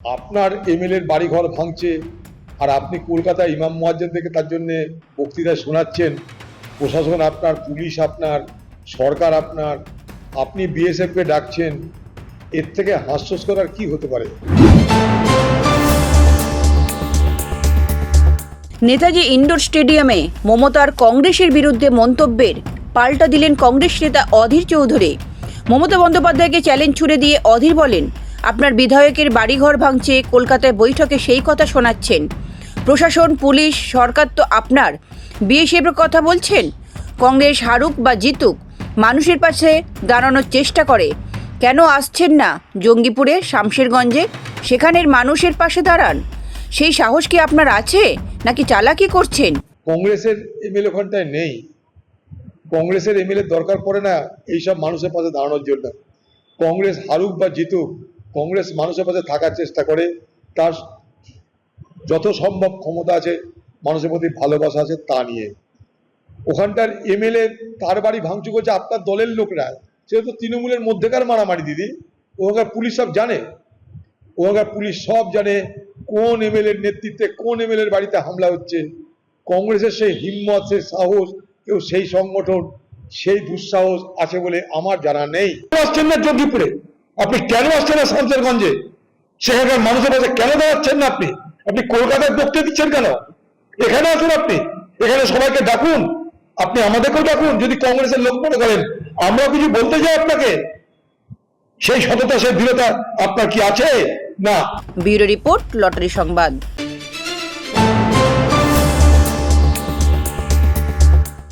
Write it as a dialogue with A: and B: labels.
A: আপনার এমএলএর বাড়িঘর ভাঙছে, আর আপনি কলকাতায় ইমাম মুয়াজ্জেন থেকে তার জন্য বক্তৃতা শোনাচ্ছেন, প্রশাসন আপনার, পুলিশ আপনার, সরকার আপনার, আপনি বিএসএফকে ডাকছেন, এর থেকে হাস্যস্কর আর কি হতে পারে?
B: নেতাজি ইন্ডোর স্টেডিয়ামে মমতার কংগ্রেসের বিরুদ্ধে মন্তব্যের পাল্টা দিলেন কংগ্রেস নেতা অধীর চৌধুরী। মমতা বন্দ্যোপাধ্যায়কে চ্যালেঞ্জ ছুড়ে দিয়ে অধীর বলেন আপনার বিধায়কের বাড়িঘর ভাঙছে, কলকাতায় বৈঠকে সেই কথা শোনাচ্ছেন। প্রশাসন, পুলিশ, সরকার তো আপনার। বিএসএফের কথা বলছেন? কংগ্রেস হারুক বা জিতুক, মানুষের পাশে দাঁড়ানোর চেষ্টা করে। কেন আসছেন না জঙ্গিপুরে, শামশেরগঞ্জে? সেখানের মানুষের পাশে দাঁড়ান। সেই সাহস কি আপনার আছে? নাকি চালাকি করছেন?
A: কংগ্রেসের এমএলএ ওখানটায় নেই। কংগ্রেসের এমএলএ দরকার পড়ে না, এইসব মানুষের পাশে দাঁড়ানোর জন্য। কংগ্রেস হারুক বা জিতুক কংগ্রেস মানুষের পাশে থাকার চেষ্টা করে, তার যত সম্ভব ক্ষমতা আছে, মানুষের প্রতি ভালোবাসা আছে তা নিয়ে। ওখানটার এমএলএ তার বাড়ি ভাঙচুর করছে, আপনার দলের লোকরা। সে তো তৃণমূলের মধ্যেকার মারামারি, দিদি। ওখানকার পুলিশ সব জানে। ওখানকার পুলিশ সব জানে কোন এমএলএ এর নেতৃত্বে কোন এমএলএ এর বাড়িতে হামলা হচ্ছে। কংগ্রেসের সেই হিম্মত, সেই সাহস, কেউ সেই সংগঠন, সেই দুঃসাহস আছে বলে আমার জানা নেই। যোগীপুরে আপনি কেন আসছেন না শামসেরগঞ্জে সেখানকার মানুষের কাছে কেন দাঁড়াচ্ছেন না আপনি? আপনি কলকাতায় বক্তৃতা দিচ্ছেন কেন? এখানে আসুন আপনি। এখানে সবাইকে ডাকুন। আপনি আমাদেরকেও ডাকুন। যদি কংগ্রেসের লোক মনে করেন আমরা কিছু বলতে চাই আপনাকে। সেই সততা, সেই দৃঢ়তা আপনার কি আছে? না।
B: ব্যুরো রিপোর্ট, লটারি সংবাদ।